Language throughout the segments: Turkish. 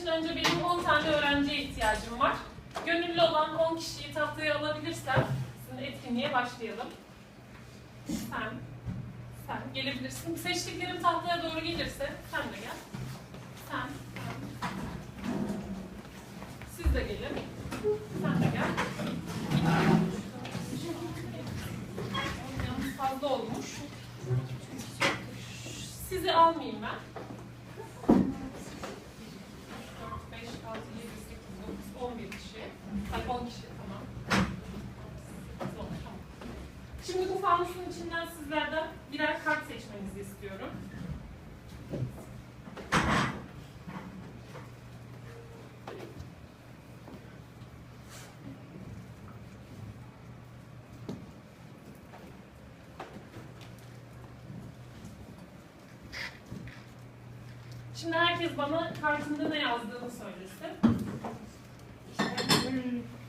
için önce benim 10 tane öğrenciye ihtiyacım var. Gönüllü olan 10 kişiyi tahtaya alabilirsem sizin etkinliğe başlayalım. Sen, sen gelebilirsin. Seçtiklerim tahtaya doğru gelirse sen de gel. Sen, sen. Siz de gelin. Sen de gel. Fazla olmuş. Sizi almayayım ben. Bana kartında ne yazdığını söylesin.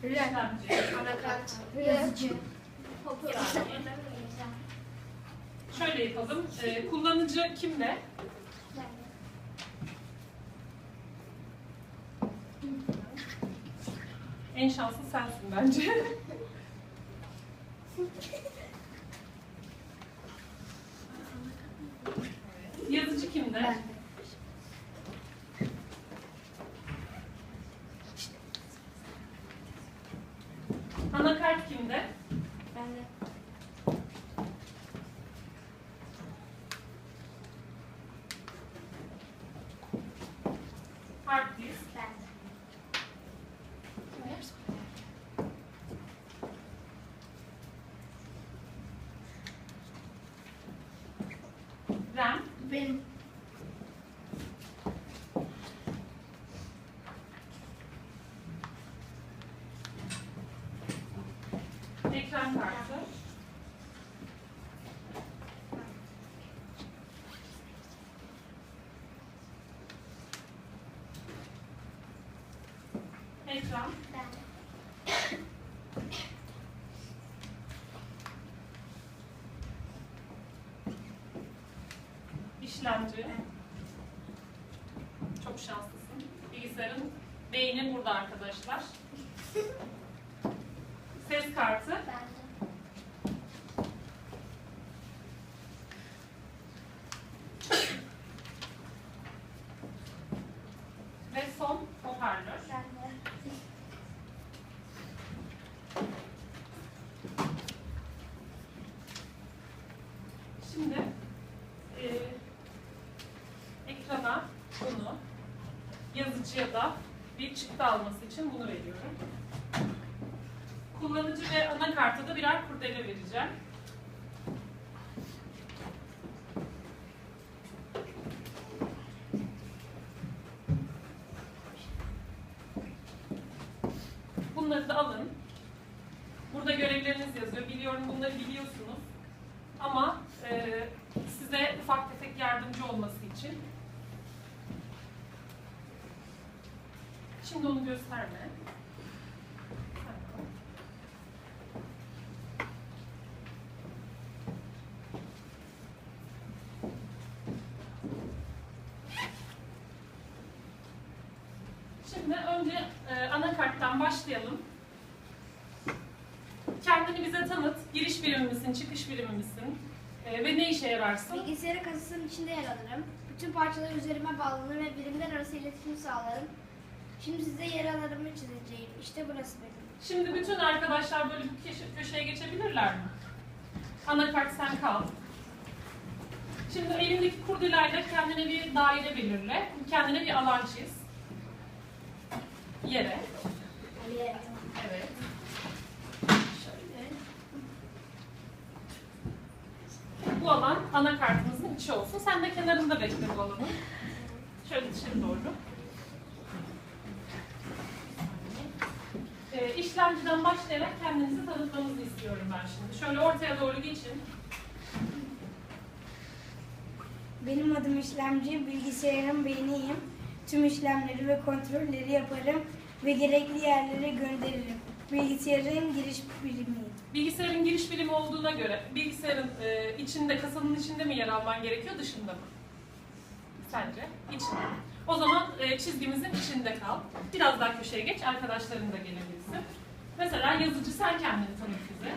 İşlemci. Anakart. Yazıcı. Şöyle yapalım. Ee, kullanıcı kimde? En şanslı sensin bence. Yazıcı kimde? Ben. Anakart kimde? Ben de. Hard disk. Ben de. RAM. Benim. Ekran kartı. Ekran. Ben de. işlemci. Çok şanslısın. Bilgisayarın beyni burada arkadaşlar. Ses kartı. Ben de. Ve son hoparlör. Ben de. Şimdi e, ekrana bunu, yazıcıya da bir çıktı alması için bunu veriyorum. Kullanıcı ve anakarta da birer kurdele vereceğim. Bunları da alın. Burada görevleriniz yazıyor. Biliyorum bunları biliyorsunuz. Ama e, size ufak tefek yardımcı olması için. Şimdi onu gösterme. Şimdi önce e, anakarttan başlayalım. Kendini bize tanıt. Giriş birimi misin, çıkış birimi misin? E, ve ne işe yararsın? Bilgisayarı kasasının içinde yer alırım. Bütün parçalar üzerime bağlanır ve birimler arası iletişim sağlarım. Şimdi size yer alanımı çizeceğim. İşte burası benim. Şimdi bütün arkadaşlar böyle bir köşe- köşeye geçebilirler mi? Anakart sen kal. Şimdi elindeki kurdelerle kendine bir daire belirle. Kendine bir alan çiz. Yere. Aliye. Evet. Şöyle. Bu alan anakartımızın içi olsun. Sen de kenarında bekle bu alanı. Şöyle dışarı doğru. Ee, işlemciden başlayarak kendinizi tanıtmanızı istiyorum ben şimdi. Şöyle ortaya doğru geçin. Benim adım işlemci, bilgisayarın beyniyim. Tüm işlemleri ve kontrolleri yaparım ve gerekli yerlere gönderirim. Bilgisayarın giriş birimiyim. Bilgisayarın giriş birimi olduğuna göre bilgisayarın e, içinde, kasanın içinde mi yer alman gerekiyor, dışında mı? Sence? İçinde. O zaman e, çizgimizin içinde kal. Biraz daha köşeye geç, arkadaşların da gelebilsin. Mesela yazıcı sen kendini tanıt bize.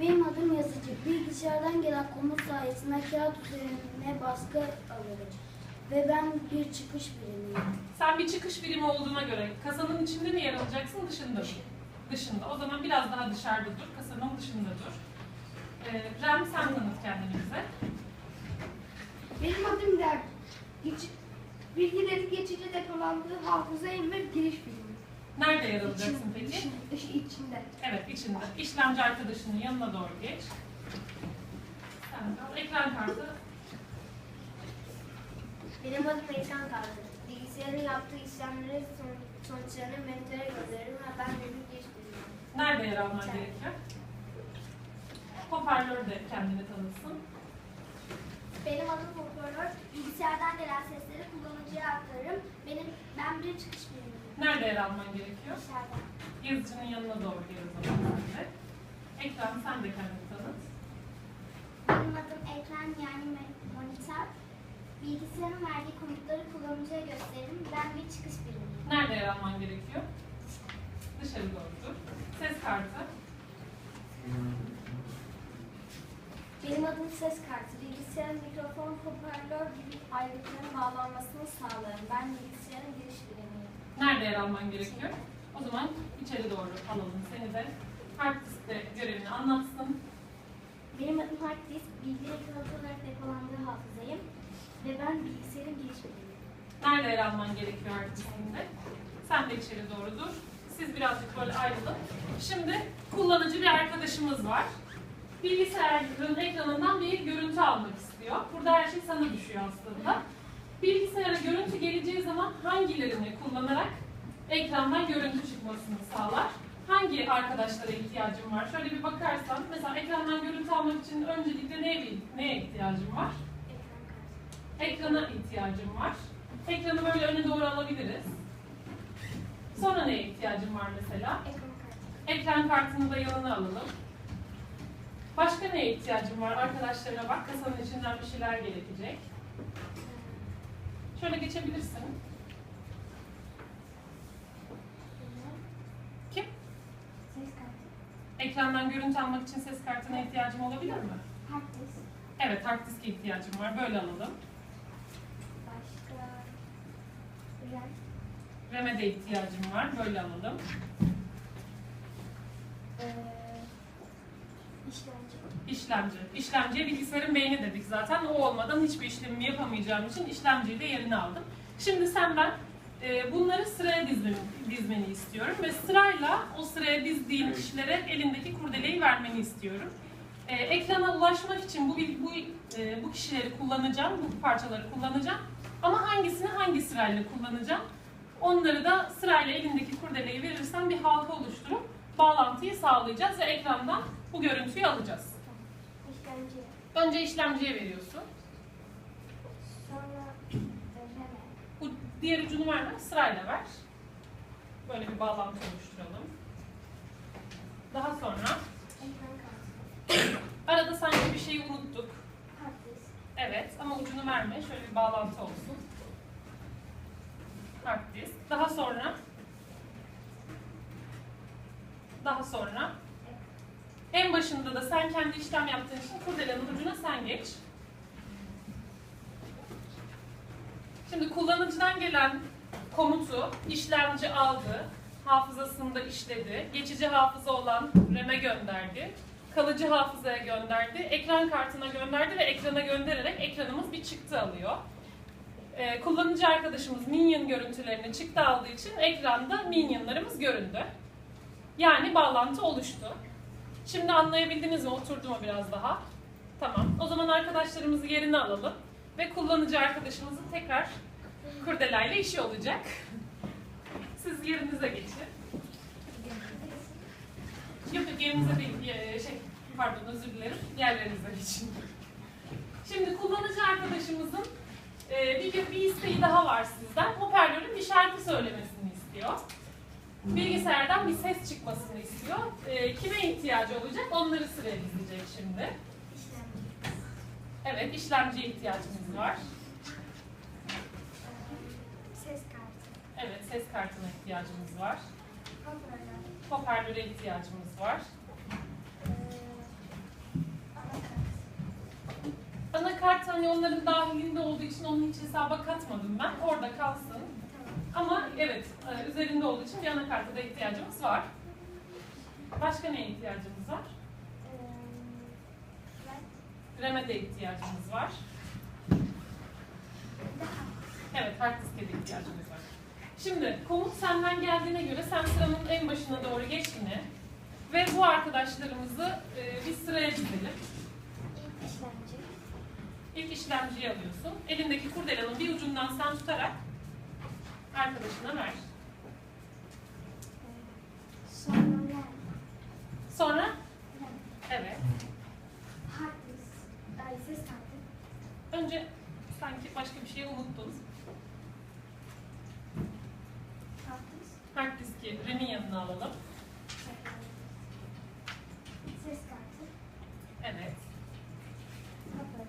Benim adım yazıcı. Bilgisayardan gelen komut sayesinde kağıt üzerine baskı alırım. Ve ben bir çıkış birimiyim. Sen bir çıkış birimi olduğuna göre kasanın içinde mi yer alacaksın, dışında mı? Dışında. O zaman biraz daha dışarıda dur, kasanın dışında dur. E, Rem sen tanıt kendini bize. Benim adım Der. İç, bilgileri geçici depolandığı hafızayım ve giriş bilimi. Nerede yer alacaksın peki? İç, içinde. Evet, içinde. İşlemci arkadaşının yanına doğru geç. Sen. Ekran kartı. Benim adım ekran kartı. Bilgisayarın yaptığı işlemleri son, sonuçlarını monitöre gönderirim ve ben giriş birimiyim. Nerede yer alman gerekiyor? Hoparlör de kendini tanıtsın. Benim adım hoparlör. Bilgisayardan gelen sesleri kullanıcıya aktarırım. Benim ben bir çıkış birimiyim. Nerede yer alman gerekiyor? Dışarıdan. Yazıcının yanına doğru gel o zaman sen de. Ekran sen de kendini tanıt. Benim adım ekran yani monitör. Bilgisayarın verdiği komutları kullanıcıya gösteririm. Ben bir çıkış birimiyim. Nerede yer alman gerekiyor? Dışarı doğru dur. Ses kartı. Benim adım ses kartı. Bilgisayarın mikrofon, hoparlör gibi aygıtların bağlanmasını sağlarım. Ben bilgisayarın giriş birimiyim. Nerede yer alman gerekiyor? O zaman içeri doğru alalım seni de. Hard diskte görevini anlatsın. Benim adım hard disk. Bilgileri kağıt olarak depolandığı hafızayım. Ve ben bilgisayarın giriş birimiyim. Nerede yer alman gerekiyor hard diskinde? Sen de içeri doğru dur. Siz birazcık böyle ayrılın. Şimdi kullanıcı bir arkadaşımız var. Bilgisayarın ekranından bir görüntü almak istiyor. Burada her şey sana düşüyor aslında. Bilgisayara görüntü geleceği zaman hangilerini kullanarak ekrandan görüntü çıkmasını sağlar? Hangi arkadaşlara ihtiyacın var? Şöyle bir bakarsan, mesela ekrandan görüntü almak için öncelikle neye, neye ihtiyacın var? Ekrana ihtiyacım var. Ekranı böyle öne doğru alabiliriz. Sonra neye ihtiyacım var mesela? Ekran kartını da yanına alalım. Başka neye ihtiyacım var? Arkadaşlarına bak. Kasanın içinden bir şeyler gerekecek. Şöyle geçebilirsin. Kim? Ses kartı. Ekrandan görüntü almak için ses kartına ihtiyacım olabilir mi? Disk. Evet, hard diske ihtiyacım var. Böyle alalım. Başka... RAM. RAM'e de ihtiyacım var. Böyle alalım. İşlemci. İşlemciye bilgisayarın beyni dedik zaten. O olmadan hiçbir işlemimi yapamayacağım için işlemciyi de yerine aldım. Şimdi senden e, bunları sıraya dizmeni, dizmeni istiyorum ve sırayla o sıraya dizdiğin kişilere elindeki kurdeleyi vermeni istiyorum. E, ekrana ulaşmak için bu bu e, bu kişileri kullanacağım, bu parçaları kullanacağım. Ama hangisini hangi sırayla kullanacağım? Onları da sırayla elindeki kurdeleyi verirsen bir halka oluşturup bağlantıyı sağlayacağız ve ekrandan bu görüntüyü alacağız. İşlemci. Önce işlemciye veriyorsun. Sonra RAM. Bu diğer ucunu verme, sırayla ver. Böyle bir bağlantı oluşturalım. Daha sonra Ekran kartı. arada sanki bir şeyi unuttuk. Hard disk. Evet ama ucunu verme. Şöyle bir bağlantı olsun. Hard disk. Daha sonra daha sonra en başında da sen kendi işlem yaptığın için kurdelenin ucuna sen geç. Şimdi kullanıcıdan gelen komutu işlemci aldı, hafızasında işledi, geçici hafıza olan RAM'e gönderdi, kalıcı hafızaya gönderdi, ekran kartına gönderdi ve ekrana göndererek ekranımız bir çıktı alıyor. Ee, kullanıcı arkadaşımız Minion görüntülerini çıktı aldığı için ekranda Minion'larımız göründü. Yani bağlantı oluştu. Şimdi anlayabildiniz mi? Oturdu mu biraz daha? Tamam. O zaman arkadaşlarımızı yerine alalım ve kullanıcı arkadaşımızın tekrar kurdelayla işi olacak. Siz yerinize geçin. Yok yok yerinize değil, ye- şey, pardon özür dilerim, yerlerinize geçin. Şimdi kullanıcı arkadaşımızın e, bir, bir isteği daha var sizden. Hoparlörün bir şarkı söylemesini istiyor. Bilgisayardan bir ses çıkmasını istiyor. E, kime ihtiyacı olacak? Onları sıraya dizecek şimdi. Evet, işlemciye ihtiyacımız var. Ses kartı. Evet, ses kartına ihtiyacımız var. Hoparlör. Hoparlöre ihtiyacımız var. Ee, anakart. Hani onların dahilinde olduğu için onu hiç hesaba katmadım ben. Orada kalsın. Ama evet, e, üzerinde olduğu için bir anakarta da ihtiyacımız var. Başka neye ihtiyacımız var? Ee, RAM'e de ihtiyacımız var. Evet, hard diske de ihtiyacımız var. Şimdi komut senden geldiğine göre sen sıranın en başına doğru geç yine. Ve bu arkadaşlarımızı e, bir sıraya dizelim. ilk işlemci. İlk işlemciyi alıyorsun. Elindeki kurdelanın bir ucundan sen tutarak arkadaşına ver. Sonra. Sonra evet. Önce sanki başka bir şey unuttun. Hard disk. Hard diski RAM'in yanına alalım. Ses kartı. Evet. Hoparlör.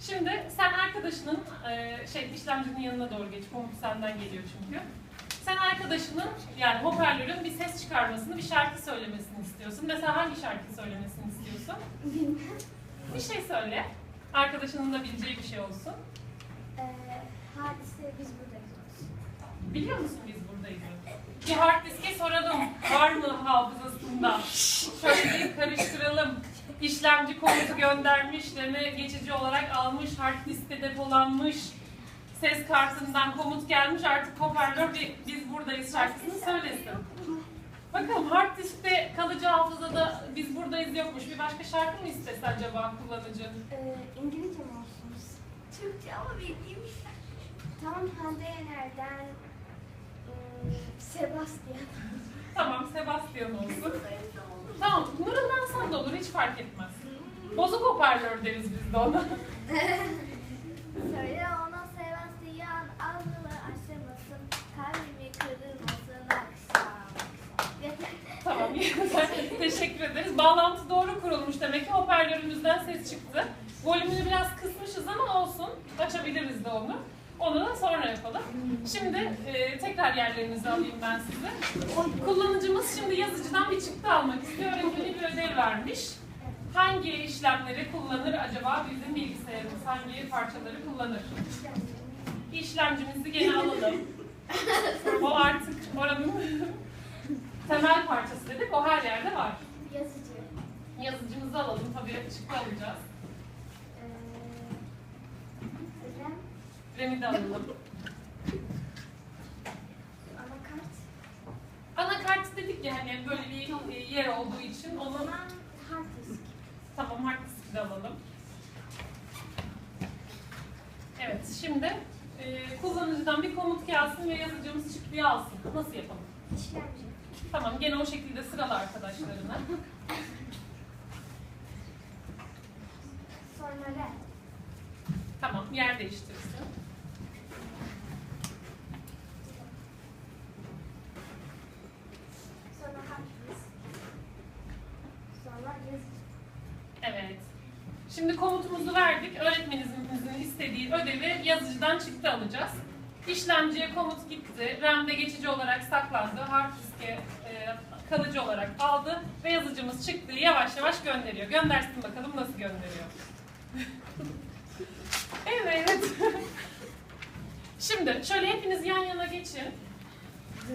Şimdi sen arkadaşının e, şey işlemcinin yanına doğru geç. Komut senden geliyor çünkü. Sen arkadaşının yani hoparlörün bir ses çıkarmasını, bir şarkı söylemesini istiyorsun. Mesela hangi şarkı söylemesini istiyorsun? Bir şey söyle. Arkadaşının da bileceği bir şey olsun. Ee, hard diskte biz buradayız. Biliyor musun biz buradayız? Bir hard diske soralım. Var mı hafızasında? Şöyle bir karıştıralım. İşlemci komutu göndermiş, RAM'e geçici olarak almış, hard diskte depolanmış. Ses kartından komut gelmiş, artık hoparlör bir biz buradayız şarkısını söylesin. Bakalım hard diskte kalıcı hafızada biz buradayız yokmuş. Bir başka şarkı mı istese acaba kullanıcı? Ee, İngilizce mi olsun? Türkçe ama bildiğim Tamam Hande Yener'den Sebastian. Tamam Sebastian olsun. Tamam mırıldansan da olur hiç fark etmez. Bozuk hoparlör deriz biz de ona. Söyle ona Sebastian ağzını açmasın, kalbimi kırılmasın akşam. Tamam teşekkür ederiz. Bağlantı doğru kurulmuş demek ki hoparlörümüzden ses çıktı. Volümünü biraz kısmışız ama olsun. Açabiliriz de onu. Onu sonra yapalım. Şimdi e, tekrar yerlerinizi alayım ben size. Kullanıcımız şimdi yazıcıdan bir çıktı almak istiyor. Öğretmeni bir ödev vermiş. Hangi işlemleri kullanır acaba bizim bilgisayarımız? Hangi parçaları kullanır? İşlemcimizi gene alalım. O artık oranın temel parçası dedik. O her yerde var. Yazıcı. Yazıcımızı alalım. Tabii çıktı alacağız. Ee, RAM. RAM'i de alalım. Anakart. Anakart dedik ya hani böyle bir e, yer olduğu için onu hard disk. tamam hard disk'i de alalım. Evet şimdi e, kullanıcıdan bir komut gelsin ve yazıcımız çıktıyı alsın. Nasıl yapalım? İşlemci. Tamam gene o şekilde sırala arkadaşlarını. Sonra RAM. Tamam yer değiştirsin. Sonra hard disk. Sonra yazıcı. Evet. Şimdi komutumuzu verdik. Öğretmenimizin istediği ödevi yazıcıdan çıktı alacağız. İşlemciye komut gitti. RAM'de geçici olarak saklandı. Hard diske e, kalıcı olarak aldı. Ve yazıcımız çıktı. Yavaş yavaş gönderiyor. Göndersin bakalım nasıl gönderiyor. evet. Şimdi şöyle hepiniz yan yana geçin.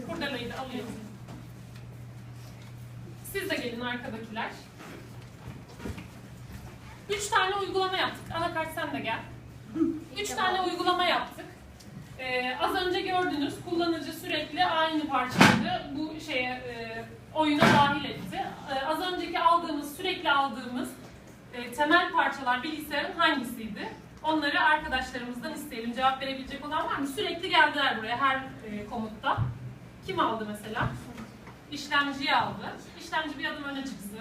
Kurdelayı da alıyorum. Siz de gelin arkadakiler. Üç tane uygulama yaptık. Anakart sen de gel. Üç tane uygulama yaptık. Ee, az önce gördünüz kullanıcı sürekli aynı parçaları bu şeye e, oyuna dahil etti. Ee, az önceki aldığımız sürekli aldığımız e, temel parçalar bilgisayarın hangisiydi? Onları arkadaşlarımızdan isteyelim. Cevap verebilecek olan var mı? Sürekli geldiler buraya her e, komutta. Kim aldı mesela? İşlemciyi aldı. İşlemci bir adım öne çıksın.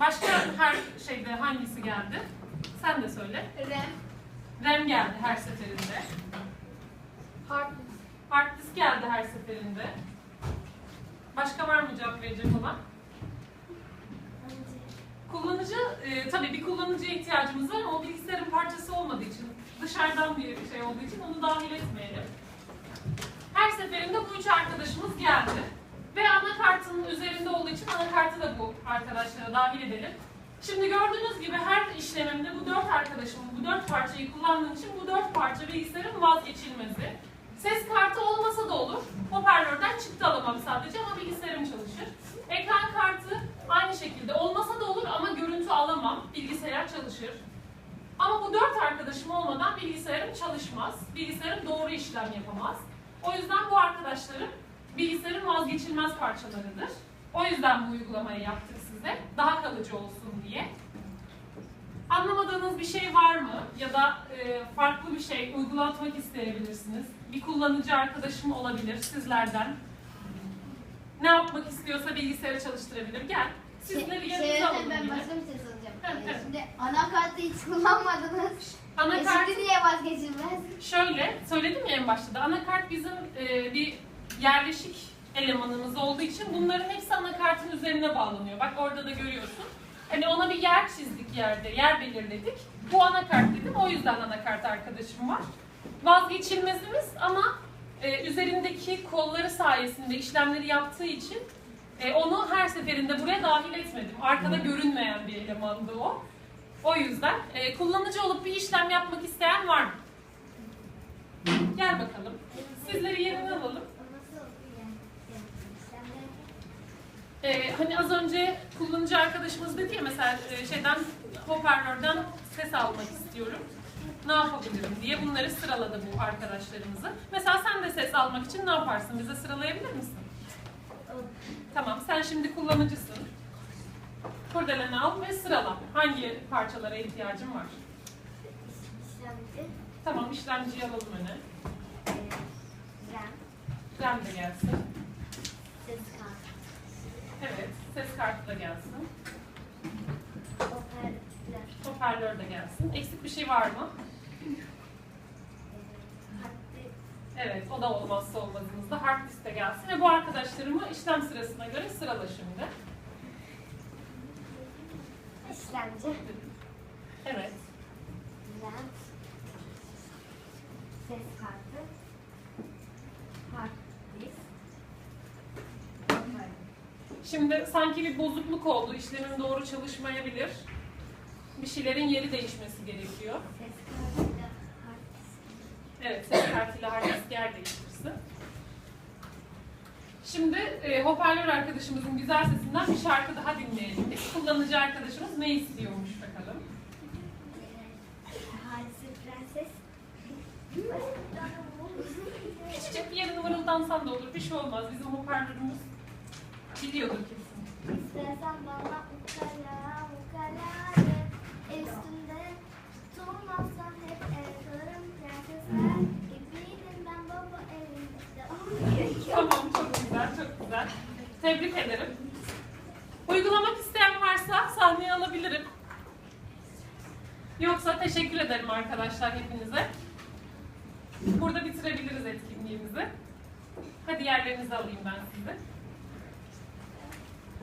Başka her şeyde hangisi geldi? Sen de söyle. RAM, RAM geldi her seferinde. hard disk, Hard disk geldi her seferinde. Başka var mı cevap verecek olan? Kullanıcı, e, tabii bir kullanıcıya ihtiyacımız var ama o bilgisayarın parçası olmadığı için, dışarıdan bir şey olduğu için onu dahil etmeyelim. Her seferinde bu üç arkadaşımız geldi. Ve anakartın üzerinde olduğu için anakartı da bu arkadaşlara dahil edelim. Şimdi gördüğünüz gibi her işlemimde bu dört arkadaşımın bu dört parçayı kullandığım için bu dört parça bilgisayarın vazgeçilmezi. Ses kartı olmasa da olur. Hoparlörden çıktı alamam sadece ama bilgisayarım çalışır. Ekran kartı aynı şekilde olmasa da olur ama görüntü alamam. Bilgisayar çalışır. Ama bu dört arkadaşım olmadan bilgisayarım çalışmaz. Bilgisayarım doğru işlem yapamaz. O yüzden bu arkadaşlarım bilgisayarın vazgeçilmez parçalarıdır. O yüzden bu uygulamayı yaptık size. Daha kalıcı olsun diye. Anlamadığınız bir şey var mı? Ya da e, farklı bir şey uygulatmak isteyebilirsiniz. Bir kullanıcı arkadaşım olabilir sizlerden. Ne yapmak istiyorsa bilgisayarı çalıştırabilir. Gel. Sizleri Şey, yanınıza alalım ben yine. başka bir şey soracağım. Evet, Ee, evet. Şimdi anakartı hiç kullanmadınız. E Anakart şimdi niye vazgeçilmez? Şöyle, söyledim ya en başta da anakart bizim e, bir yerleşik elemanımız olduğu için bunların hepsi anakartın üzerine bağlanıyor. Bak orada da görüyorsun. Hani ona bir yer çizdik yerde, yer belirledik. Bu anakart dedim, o yüzden anakart arkadaşım var. Vazgeçilmezimiz ama e, üzerindeki kolları sayesinde işlemleri yaptığı için e, onu her seferinde buraya dahil etmedim. Arkada görünmeyen bir elemandı o. O yüzden e, kullanıcı olup bir işlem yapmak isteyen var mı? Gel bakalım. Sizleri yerine alalım. Nasıl yani? Ee, hani az önce kullanıcı arkadaşımız dedi ya mesela e, şeyden hoparlörden ses almak istiyorum. Ne yapabilirim diye bunları sıraladı bu arkadaşlarımızı. Mesela sen de ses almak için ne yaparsın? Bize sıralayabilir misin? Tamam, sen şimdi kullanıcısın. Kurdeleni al ve sırala. Hangi parçalara ihtiyacın var? İşlemci, Tamam, işlemciyi alalım öne. e, RAM, RAM de gelsin. ses kartı, Evet, ses kartı da gelsin. Hoparlör de gelsin. Eksik bir şey var mı? Evet, o da olmazsa olmazımız da hard disk de gelsin. Ve bu arkadaşlarımı işlem sırasına göre sırala şimdi. işlemci, Evet, ses kartı, hard disk, hoparlör. Şimdi sanki bir bozukluk oldu. İşlemin doğru çalışmayabilir. Bir şeylerin yeri değişmesi gerekiyor. Evet, ses kartıyla hard disk yer değiştirsin. Şimdi e, hoparlör arkadaşımızın güzel sesinden bir şarkı daha dinleyelim. Biz kullanıcı arkadaşımız ne istiyormuş bakalım. Hadise Prenses. Küçücük bir yerini mırıldansan da olur, bir şey olmaz. Bizim hoparlörümüz biliyordur kesin. İstersen bana ukala ukala de El üstünde tutulmazsan hep kalırım prensesler gibiydim ben baba evinde. Tamam, çok güzel, çok güzel. Tebrik ederim. Uygulamak isteyen varsa sahneye alabilirim. Yoksa teşekkür ederim arkadaşlar hepinize. Burada bitirebiliriz etkinliğimizi. Hadi yerlerinizi alayım ben size.